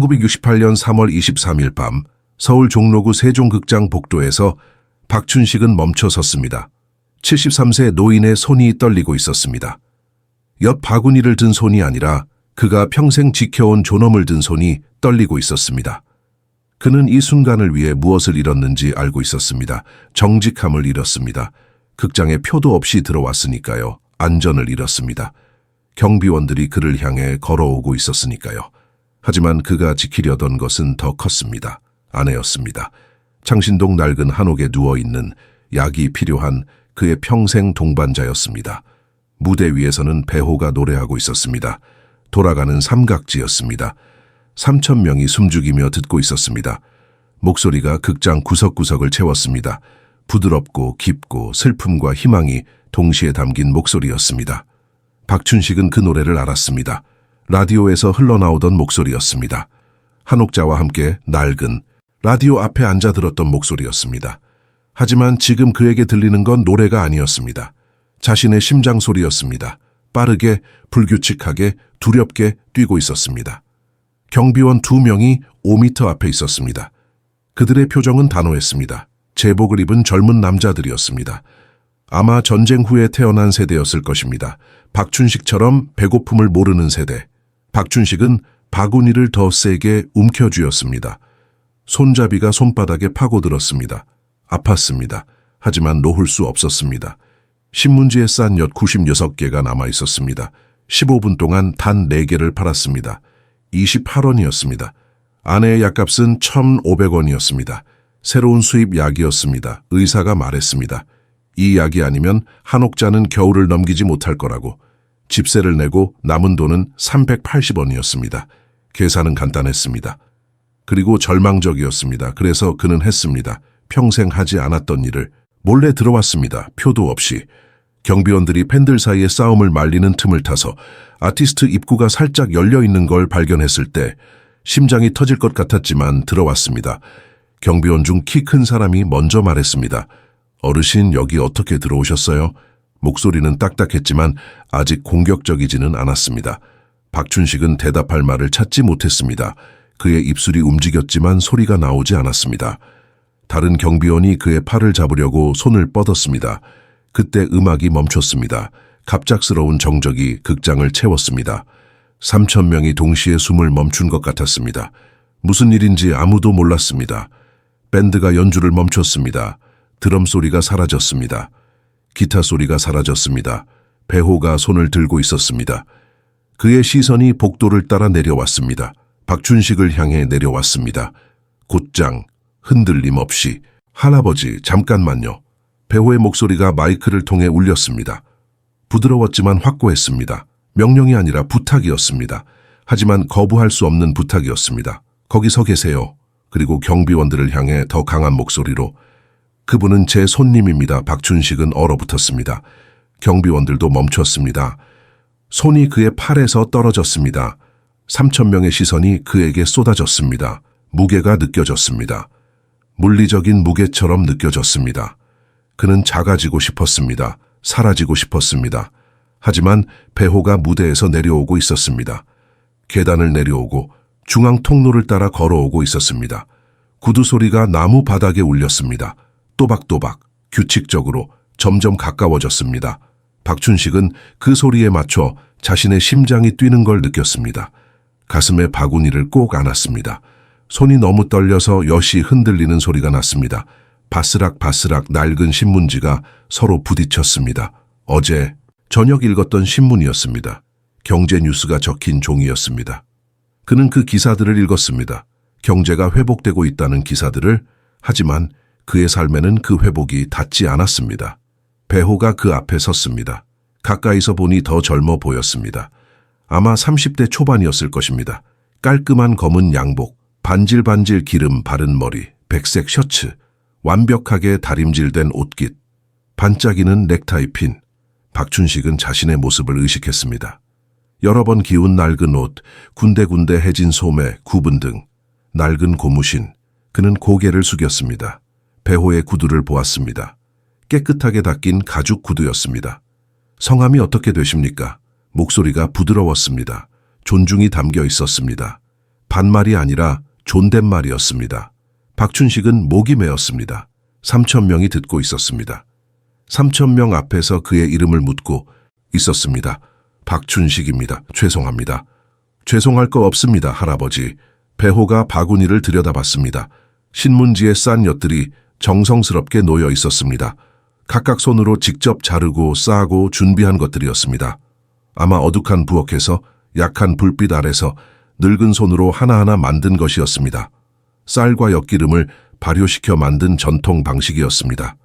1968년 3월 23일 밤 서울 종로구 세종극장 복도에서 박춘식은 멈춰 섰습니다. 73세 노인의 손이 떨리고 있었습니다. 옆 바구니를 든 손이 아니라 그가 평생 지켜온 존엄을 든 손이 떨리고 있었습니다. 그는 이 순간을 위해 무엇을 잃었는지 알고 있었습니다. 정직함을 잃었습니다. 극장에 표도 없이 들어왔으니까요. 안전을 잃었습니다. 경비원들이 그를 향해 걸어오고 있었으니까요. 하지만 그가 지키려던 것은 더 컸습니다. 아내였습니다. 창신동 낡은 한옥에 누워있는 약이 필요한 그의 평생 동반자였습니다. 무대 위에서는 배호가 노래하고 있었습니다. 돌아가는 삼각지였습니다. 삼천 명이 숨죽이며 듣고 있었습니다. 목소리가 극장 구석구석을 채웠습니다. 부드럽고 깊고 슬픔과 희망이 동시에 담긴 목소리였습니다. 박춘식은 그 노래를 알았습니다. 라디오에서 흘러나오던 목소리였습니다. 한옥자와 함께 낡은 라디오 앞에 앉아 들었던 목소리였습니다. 하지만 지금 그에게 들리는 건 노래가 아니었습니다. 자신의 심장 소리였습니다. 빠르게, 불규칙하게, 두렵게 뛰고 있었습니다. 경비원 두 명이 5미터 앞에 있었습니다. 그들의 표정은 단호했습니다. 제복을 입은 젊은 남자들이었습니다. 아마 전쟁 후에 태어난 세대였을 것입니다. 박춘식처럼 배고픔을 모르는 세대. 박춘식은 바구니를 더 세게 움켜쥐었습니다. 손잡이가 손바닥에 파고들었습니다. 아팠습니다. 하지만 놓을 수 없었습니다. 신문지에 싼 엿 96개가 남아 있었습니다. 15분 동안 단 4개를 팔았습니다. 28원이었습니다. 아내의 약값은 1,500원이었습니다. 새로운 수입 약이었습니다. 의사가 말했습니다. 이 약이 아니면 한옥자는 겨울을 넘기지 못할 거라고. 집세를 내고 남은 돈은 380원이었습니다. 계산은 간단했습니다. 그리고 절망적이었습니다. 그래서 그는 했습니다. 평생 하지 않았던 일을 몰래 들어왔습니다. 표도 없이. 경비원들이 팬들 사이에 싸움을 말리는 틈을 타서 아티스트 입구가 살짝 열려 있는 걸 발견했을 때 심장이 터질 것 같았지만 들어왔습니다. 경비원 중 키 큰 사람이 먼저 말했습니다. 어르신 여기 어떻게 들어오셨어요? 목소리는 딱딱했지만 아직 공격적이지는 않았습니다. 박춘식은 대답할 말을 찾지 못했습니다. 그의 입술이 움직였지만 소리가 나오지 않았습니다. 다른 경비원이 그의 팔을 잡으려고 손을 뻗었습니다. 그때 음악이 멈췄습니다. 갑작스러운 정적이 극장을 채웠습니다. 3천 명이 동시에 숨을 멈춘 것 같았습니다. 무슨 일인지 아무도 몰랐습니다. 밴드가 연주를 멈췄습니다. 드럼 소리가 사라졌습니다. 기타 소리가 사라졌습니다. 배호가 손을 들고 있었습니다. 그의 시선이 복도를 따라 내려왔습니다. 박춘식을 향해 내려왔습니다. 곧장, 흔들림 없이 할아버지 잠깐만요. 배호의 목소리가 마이크를 통해 울렸습니다. 부드러웠지만 확고했습니다. 명령이 아니라 부탁이었습니다. 하지만 거부할 수 없는 부탁이었습니다. 거기 서 계세요. 그리고 경비원들을 향해 더 강한 목소리로 그분은 제 손님입니다. 박춘식은 얼어붙었습니다. 경비원들도 멈췄습니다. 손이 그의 팔에서 떨어졌습니다. 3천 명의 시선이 그에게 쏟아졌습니다. 무게가 느껴졌습니다. 물리적인 무게처럼 느껴졌습니다. 그는 작아지고 싶었습니다. 사라지고 싶었습니다. 하지만 배호가 무대에서 내려오고 있었습니다. 계단을 내려오고 중앙 통로를 따라 걸어오고 있었습니다. 구두 소리가 나무 바닥에 울렸습니다. 또박또박, 규칙적으로 점점 가까워졌습니다. 박춘식은 그 소리에 맞춰 자신의 심장이 뛰는 걸 느꼈습니다. 가슴에 바구니를 꼭 안았습니다. 손이 너무 떨려서 엿이 흔들리는 소리가 났습니다. 바스락바스락 낡은 신문지가 서로 부딪혔습니다. 어제 저녁 읽었던 신문이었습니다. 경제 뉴스가 적힌 종이였습니다. 그는 그 기사들을 읽었습니다. 경제가 회복되고 있다는 기사들을 하지만 그의 삶에는 그 회복이 닿지 않았습니다. 배호가 그 앞에 섰습니다. 가까이서 보니 더 젊어 보였습니다. 아마 30대 초반이었을 것입니다. 깔끔한 검은 양복, 반질반질 기름 바른 머리, 백색 셔츠, 완벽하게 다림질된 옷깃, 반짝이는 넥타이 핀. 박춘식은 자신의 모습을 의식했습니다. 여러 번 기운 낡은 옷, 군데군데 해진 소매, 구분 등 낡은 고무신. 그는 고개를 숙였습니다. 배호의 구두를 보았습니다. 깨끗하게 닦인 가죽 구두였습니다. 성함이 어떻게 되십니까? 목소리가 부드러웠습니다. 존중이 담겨 있었습니다. 반말이 아니라 존댓말이었습니다. 박춘식은 목이 메었습니다. 3천 명이 듣고 있었습니다. 3천 명 앞에서 그의 이름을 묻고 있었습니다. 박춘식입니다. 죄송합니다. 죄송할 거 없습니다, 할아버지. 배호가 바구니를 들여다봤습니다. 신문지에 싼 엿들이 정성스럽게 놓여 있었습니다. 각각 손으로 직접 자르고 싸고 준비한 것들이었습니다. 아마 어둑한 부엌에서 약한 불빛 아래서 늙은 손으로 하나하나 만든 것이었습니다. 쌀과 엿기름을 발효시켜 만든 전통 방식이었습니다.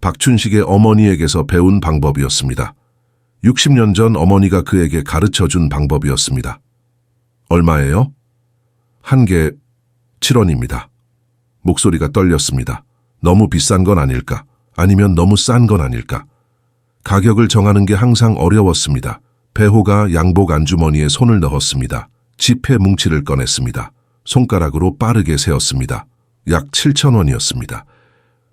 박춘식의 어머니에게서 배운 방법이었습니다. 60년 전 어머니가 그에게 가르쳐 준 방법이었습니다. 얼마예요? 한 개 7원입니다. 목소리가 떨렸습니다. 너무 비싼 건 아닐까? 아니면 너무 싼 건 아닐까? 가격을 정하는 게 항상 어려웠습니다. 배호가 양복 안주머니에 손을 넣었습니다. 지폐 뭉치를 꺼냈습니다. 손가락으로 빠르게 세었습니다. 약 7천 원이었습니다.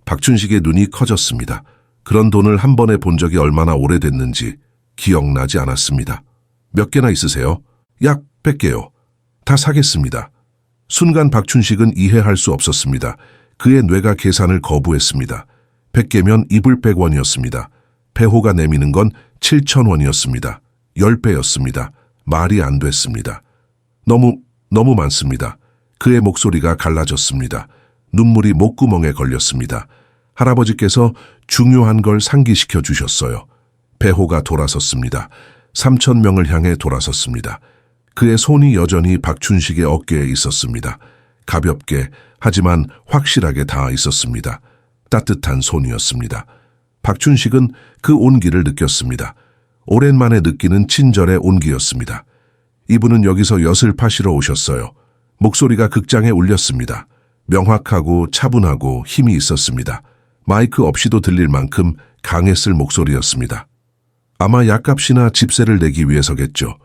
박춘식의 눈이 커졌습니다. 그런 돈을 한 번에 본 적이 얼마나 오래됐는지 기억나지 않았습니다. 몇 개나 있으세요? 약 100개요. 다 사겠습니다. 순간 박춘식은 이해할 수 없었습니다. 그의 뇌가 계산을 거부했습니다. 100개면 이불 100원이었습니다. 배호가 내미는 건 7천 원이었습니다. 10배였습니다. 말이 안 됐습니다. 너무, 너무 많습니다. 그의 목소리가 갈라졌습니다. 눈물이 목구멍에 걸렸습니다. 할아버지께서 중요한 걸 상기시켜 주셨어요. 배호가 돌아섰습니다. 3천 명을 향해 돌아섰습니다. 그의 손이 여전히 박춘식의 어깨에 있었습니다. 가볍게 하지만 확실하게 닿아 있었습니다. 따뜻한 손이었습니다. 박춘식은 그 온기를 느꼈습니다. 오랜만에 느끼는 친절의 온기였습니다. 이분은 여기서 엿을 파시러 오셨어요. 목소리가 극장에 울렸습니다. 명확하고 차분하고 힘이 있었습니다. 마이크 없이도 들릴 만큼 강했을 목소리였습니다. 아마 약값이나 집세를 내기 위해서겠죠.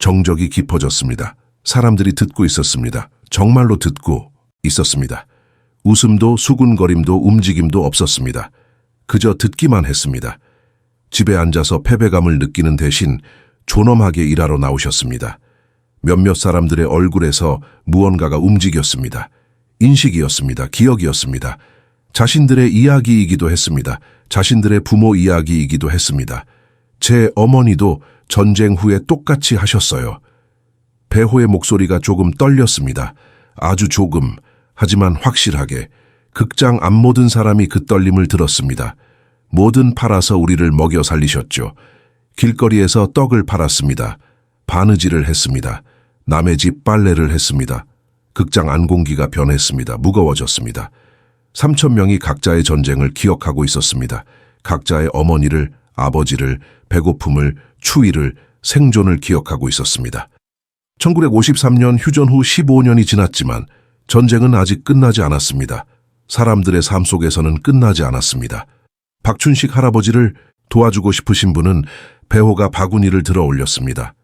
정적이 깊어졌습니다. 사람들이 듣고 있었습니다. 정말로 듣고 있었습니다. 웃음도 수군거림도 움직임도 없었습니다. 그저 듣기만 했습니다. 집에 앉아서 패배감을 느끼는 대신 존엄하게 일하러 나오셨습니다. 몇몇 사람들의 얼굴에서 무언가가 움직였습니다. 인식이었습니다. 기억이었습니다. 자신들의 이야기이기도 했습니다. 자신들의 부모 이야기이기도 했습니다. 제 어머니도 전쟁 후에 똑같이 하셨어요. 배호의 목소리가 조금 떨렸습니다. 아주 조금, 하지만 확실하게. 극장 앞 모든 사람이 그 떨림을 들었습니다. 뭐든 팔아서 우리를 먹여 살리셨죠. 길거리에서 떡을 팔았습니다. 바느질을 했습니다. 남의 집 빨래를 했습니다. 극장 안 공기가 변했습니다. 무거워졌습니다. 3천 명이 각자의 전쟁을 기억하고 있었습니다. 각자의 어머니를, 아버지를, 배고픔을, 추위를, 생존을 기억하고 있었습니다. 1953년 휴전 후 15년이 지났지만 전쟁은 아직 끝나지 않았습니다. 사람들의 삶 속에서는 끝나지 않았습니다. 박춘식 할아버지를 도와주고 싶으신 분은 배호가 바구니를 들어 올렸습니다.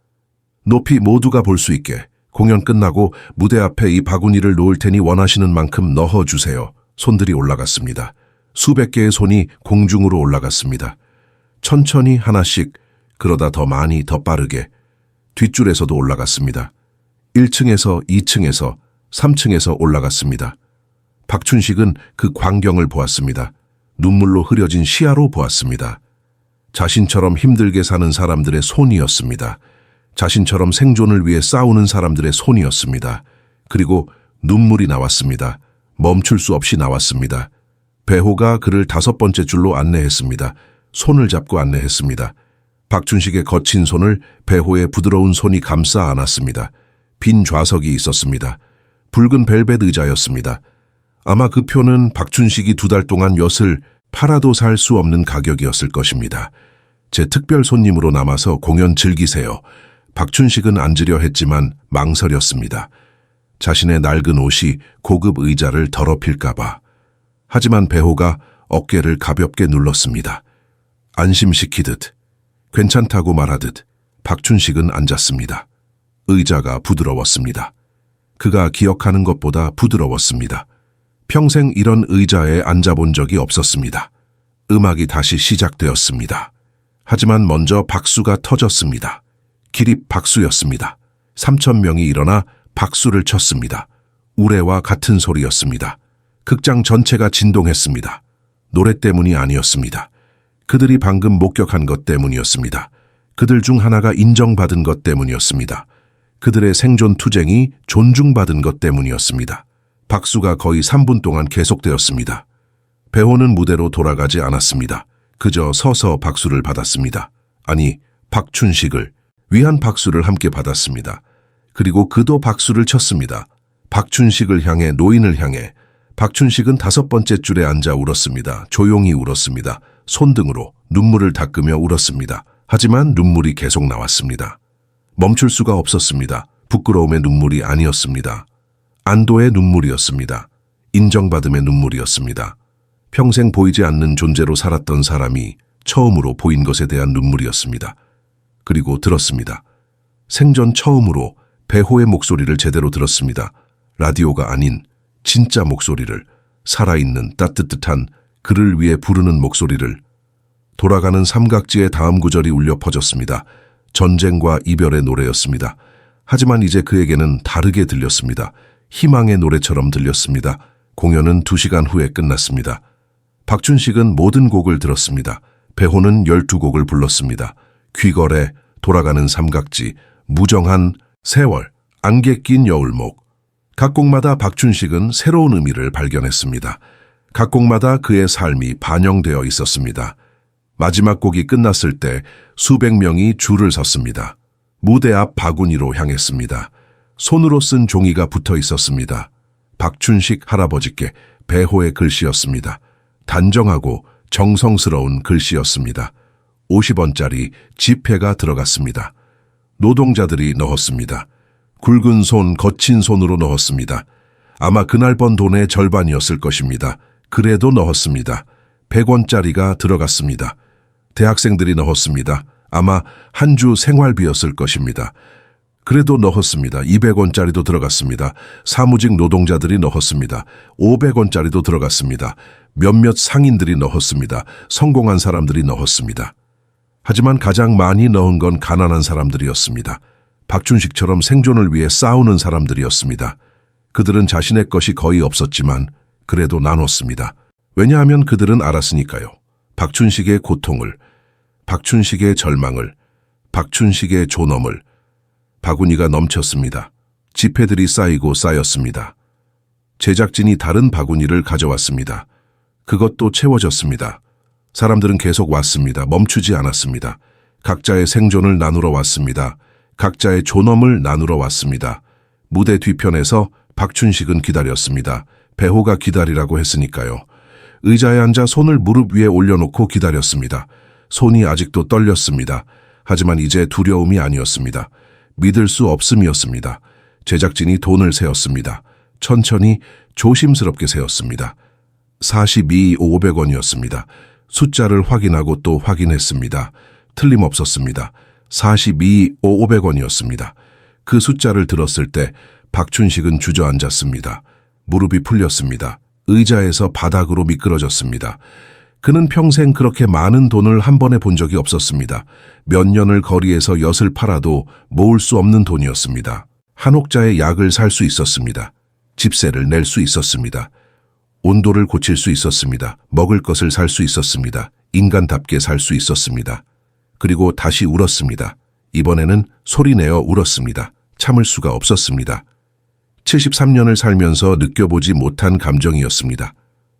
높이 모두가 볼 수 있게 공연 끝나고 무대 앞에 이 바구니를 놓을 테니 원하시는 만큼 넣어주세요. 손들이 올라갔습니다. 수백 개의 손이 공중으로 올라갔습니다. 천천히 하나씩, 그러다 더 많이 더 빠르게 뒷줄에서도 올라갔습니다. 1층에서 2층에서 3층에서 올라갔습니다. 박춘식은 그 광경을 보았습니다. 눈물로 흐려진 시야로 보았습니다. 자신처럼 힘들게 사는 사람들의 손이었습니다. 자신처럼 생존을 위해 싸우는 사람들의 손이었습니다. 그리고 눈물이 나왔습니다. 멈출 수 없이 나왔습니다. 배호가 그를 다섯 번째 줄로 안내했습니다. 손을 잡고 안내했습니다. 박춘식의 거친 손을 배호의 부드러운 손이 감싸 안았습니다. 빈 좌석이 있었습니다. 붉은 벨벳 의자였습니다. 아마 그 표는 박춘식이 두 달 동안 엿을 팔아도 살 수 없는 가격이었을 것입니다. 제 특별 손님으로 남아서 공연 즐기세요. 박춘식은 앉으려 했지만 망설였습니다. 자신의 낡은 옷이 고급 의자를 더럽힐까봐. 하지만 배호가 어깨를 가볍게 눌렀습니다. 안심시키듯, 괜찮다고 말하듯 박춘식은 앉았습니다. 의자가 부드러웠습니다. 그가 기억하는 것보다 부드러웠습니다. 평생 이런 의자에 앉아본 적이 없었습니다. 음악이 다시 시작되었습니다. 하지만 먼저 박수가 터졌습니다. 기립 박수였습니다. 3천 명이 일어나 박수를 쳤습니다. 우레와 같은 소리였습니다. 극장 전체가 진동했습니다. 노래 때문이 아니었습니다. 그들이 방금 목격한 것 때문이었습니다. 그들 중 하나가 인정받은 것 때문이었습니다. 그들의 생존 투쟁이 존중받은 것 때문이었습니다. 박수가 거의 3분 동안 계속되었습니다. 배호는 무대로 돌아가지 않았습니다. 그저 서서 박수를 받았습니다. 아니, 박춘식을 위한 박수를 함께 받았습니다. 그리고 그도 박수를 쳤습니다. 박춘식을 향해 노인을 향해 박춘식은 다섯 번째 줄에 앉아 울었습니다. 조용히 울었습니다. 손등으로 눈물을 닦으며 울었습니다. 하지만 눈물이 계속 나왔습니다. 멈출 수가 없었습니다. 부끄러움의 눈물이 아니었습니다. 안도의 눈물이었습니다. 인정받음의 눈물이었습니다. 평생 보이지 않는 존재로 살았던 사람이 처음으로 보인 것에 대한 눈물이었습니다. 그리고 들었습니다. 생전 처음으로 배호의 목소리를 제대로 들었습니다. 라디오가 아닌 진짜 목소리를, 살아있는 따뜻한 그를 위해 부르는 목소리를. 돌아가는 삼각지의 다음 구절이 울려 퍼졌습니다. 전쟁과 이별의 노래였습니다. 하지만 이제 그에게는 다르게 들렸습니다. 희망의 노래처럼 들렸습니다. 공연은 두 시간 후에 끝났습니다. 박준식은 모든 곡을 들었습니다. 배호는 12곡을 불렀습니다. 귀걸에, 돌아가는 삼각지, 무정한, 세월, 안개 낀 여울목. 각 곡마다 박준식은 새로운 의미를 발견했습니다. 각 곡마다 그의 삶이 반영되어 있었습니다. 마지막 곡이 끝났을 때 수백 명이 줄을 섰습니다. 무대 앞 바구니로 향했습니다. 손으로 쓴 종이가 붙어 있었습니다. 박춘식 할아버지께 배호의 글씨였습니다. 단정하고 정성스러운 글씨였습니다. 50원짜리 지폐가 들어갔습니다. 노동자들이 넣었습니다. 굵은 손, 거친 손으로 넣었습니다. 아마 그날 번 돈의 절반이었을 것입니다. 그래도 넣었습니다. 100원짜리가 들어갔습니다. 대학생들이 넣었습니다. 아마 한 주 생활비였을 것입니다. 그래도 넣었습니다. 200원짜리도 들어갔습니다. 사무직 노동자들이 넣었습니다. 500원짜리도 들어갔습니다. 몇몇 상인들이 넣었습니다. 성공한 사람들이 넣었습니다. 하지만 가장 많이 넣은 건 가난한 사람들이었습니다. 박준식처럼 생존을 위해 싸우는 사람들이었습니다. 그들은 자신의 것이 거의 없었지만 그래도 나눴습니다. 왜냐하면 그들은 알았으니까요. 박춘식의 고통을, 박춘식의 절망을, 박춘식의 존엄을, 바구니가 넘쳤습니다. 지폐들이 쌓이고 쌓였습니다. 제작진이 다른 바구니를 가져왔습니다. 그것도 채워졌습니다. 사람들은 계속 왔습니다. 멈추지 않았습니다. 각자의 생존을 나누러 왔습니다. 각자의 존엄을 나누러 왔습니다. 무대 뒤편에서 박춘식은 기다렸습니다. 배호가 기다리라고 했으니까요. 의자에 앉아 손을 무릎 위에 올려놓고 기다렸습니다. 손이 아직도 떨렸습니다. 하지만 이제 두려움이 아니었습니다. 믿을 수 없음이었습니다. 제작진이 돈을 세었습니다. 천천히 조심스럽게 세었습니다. 42 500원이었습니다. 숫자를 확인하고 또 확인했습니다. 틀림없었습니다. 42 500원이었습니다. 그 숫자를 들었을 때 박춘식은 주저앉았습니다. 무릎이 풀렸습니다. 의자에서 바닥으로 미끄러졌습니다. 그는 평생 그렇게 많은 돈을 한 번에 본 적이 없었습니다. 몇 년을 거리에서 엿을 팔아도 모을 수 없는 돈이었습니다. 한옥자의 약을 살 수 있었습니다. 집세를 낼 수 있었습니다. 온도를 고칠 수 있었습니다. 먹을 것을 살 수 있었습니다. 인간답게 살 수 있었습니다. 그리고 다시 울었습니다. 이번에는 소리내어 울었습니다. 참을 수가 없었습니다. 73년을 살면서 느껴보지 못한 감정이었습니다.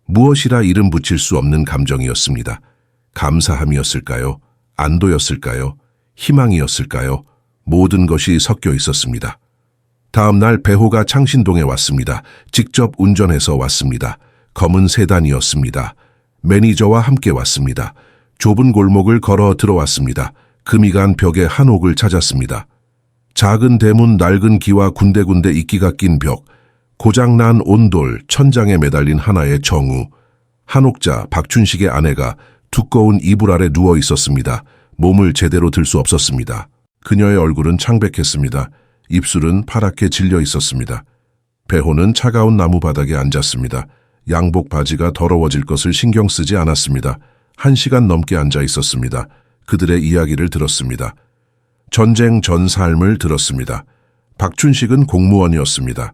무엇이라 이름 붙일 수 없는 감정이었습니다. 감사함이었을까요? 안도였을까요? 희망이었을까요? 모든 것이 섞여 있었습니다. 다음 날 배호가 창신동에 왔습니다. 직접 운전해서 왔습니다. 검은 세단이었습니다. 매니저와 함께 왔습니다. 좁은 골목을 걸어 들어왔습니다. 금이 간 벽에 한옥을 찾았습니다. 작은 대문 낡은 기와 군데군데 이끼가 낀 벽, 고장난 온돌, 천장에 매달린 하나의 정우, 한옥자 박춘식의 아내가 두꺼운 이불 아래 누워 있었습니다. 몸을 제대로 들 수 없었습니다. 그녀의 얼굴은 창백했습니다. 입술은 파랗게 질려 있었습니다. 배호는 차가운 나무 바닥에 앉았습니다. 양복 바지가 더러워질 것을 신경 쓰지 않았습니다. 한 시간 넘게 앉아 있었습니다. 그들의 이야기를 들었습니다. 전쟁 전 삶을 들었습니다. 박춘식은 공무원이었습니다.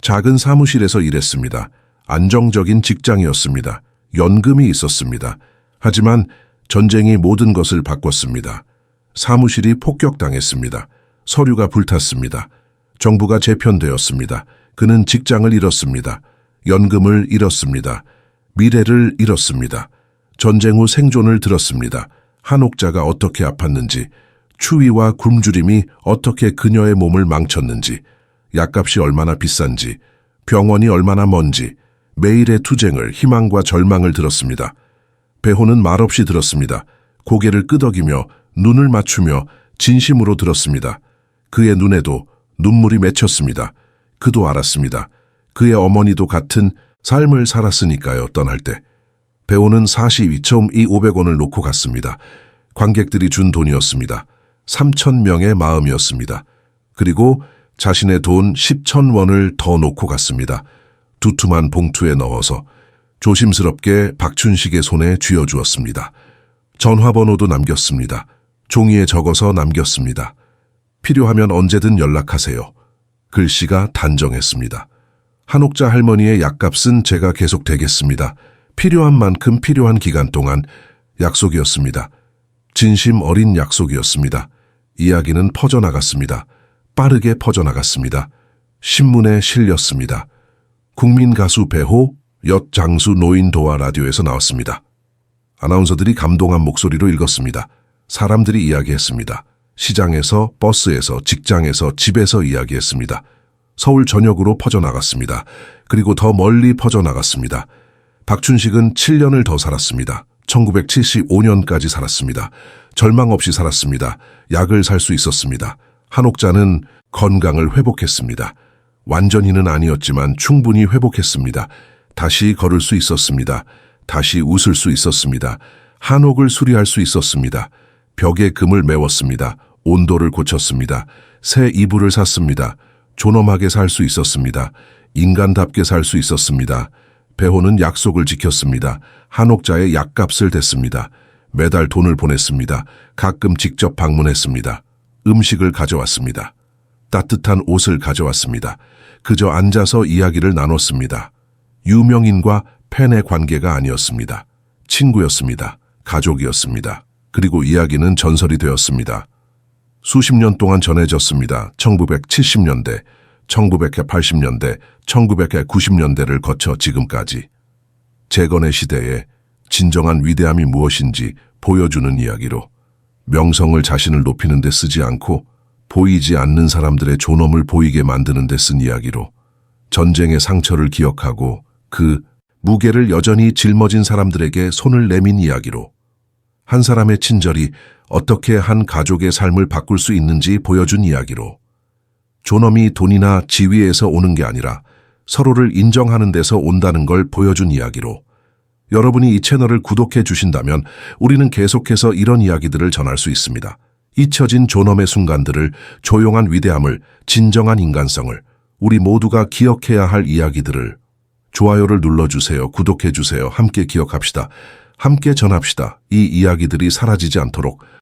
작은 사무실에서 일했습니다. 안정적인 직장이었습니다. 연금이 있었습니다. 하지만 전쟁이 모든 것을 바꿨습니다. 사무실이 폭격당했습니다. 서류가 불탔습니다. 정부가 재편되었습니다. 그는 직장을 잃었습니다. 연금을 잃었습니다. 미래를 잃었습니다. 전쟁 후 생존을 들었습니다. 한옥자가 어떻게 아팠는지, 추위와 굶주림이 어떻게 그녀의 몸을 망쳤는지, 약값이 얼마나 비싼지, 병원이 얼마나 먼지, 매일의 투쟁을 희망과 절망을 들었습니다. 배호는 말없이 들었습니다. 고개를 끄덕이며 눈을 맞추며 진심으로 들었습니다. 그의 눈에도 눈물이 맺혔습니다. 그도 알았습니다. 그의 어머니도 같은 삶을 살았으니까요, 떠날 때. 배우는 사시 처음 이 500원을 놓고 갔습니다. 관객들이 준 돈이었습니다. 3천 명의 마음이었습니다. 그리고 자신의 돈 10천 원을 더 놓고 갔습니다. 두툼한 봉투에 넣어서 조심스럽게 박춘식의 손에 쥐어주었습니다. 전화번호도 남겼습니다. 종이에 적어서 남겼습니다. 필요하면 언제든 연락하세요. 글씨가 단정했습니다. 한옥자 할머니의 약값은 제가 계속 되겠습니다. 필요한 만큼 필요한 기간 동안 약속이었습니다. 진심 어린 약속이었습니다. 이야기는 퍼져나갔습니다. 빠르게 퍼져나갔습니다. 신문에 실렸습니다. 국민 가수 배호, 엿 장수 노인 도와 라디오에서 나왔습니다. 아나운서들이 감동한 목소리로 읽었습니다. 사람들이 이야기했습니다. 시장에서, 버스에서, 직장에서, 집에서 이야기했습니다. 서울 전역으로 퍼져나갔습니다. 그리고 더 멀리 퍼져나갔습니다. 박춘식은 7년을 더 살았습니다. 1975년까지 살았습니다. 절망 없이 살았습니다. 약을 살 수 있었습니다. 한옥자는 건강을 회복했습니다. 완전히는 아니었지만 충분히 회복했습니다. 다시 걸을 수 있었습니다. 다시 웃을 수 있었습니다. 한옥을 수리할 수 있었습니다. 벽에 금을 메웠습니다. 온도를 고쳤습니다. 새 이불을 샀습니다. 존엄하게 살 수 있었습니다. 인간답게 살 수 있었습니다. 배호는 약속을 지켰습니다. 한옥자의 약값을 댔습니다. 매달 돈을 보냈습니다. 가끔 직접 방문했습니다. 음식을 가져왔습니다. 따뜻한 옷을 가져왔습니다. 그저 앉아서 이야기를 나눴습니다. 유명인과 팬의 관계가 아니었습니다. 친구였습니다. 가족이었습니다. 그리고 이야기는 전설이 되었습니다. 수십 년 동안 전해졌습니다. 1970년대, 1980년대, 1990년대를 거쳐 지금까지. 재건의 시대에 진정한 위대함이 무엇인지 보여주는 이야기로 명성을 자신을 높이는 데 쓰지 않고 보이지 않는 사람들의 존엄을 보이게 만드는 데 쓴 이야기로 전쟁의 상처를 기억하고 그 무게를 여전히 짊어진 사람들에게 손을 내민 이야기로 한 사람의 친절이 어떻게 한 가족의 삶을 바꿀 수 있는지 보여준 이야기로 존엄이 돈이나 지위에서 오는 게 아니라 서로를 인정하는 데서 온다는 걸 보여준 이야기로 여러분이 이 채널을 구독해 주신다면 우리는 계속해서 이런 이야기들을 전할 수 있습니다. 잊혀진 존엄의 순간들을 조용한 위대함을 진정한 인간성을 우리 모두가 기억해야 할 이야기들을 좋아요를 눌러주세요. 구독해주세요. 함께 기억합시다. 함께 전합시다. 이 이야기들이 사라지지 않도록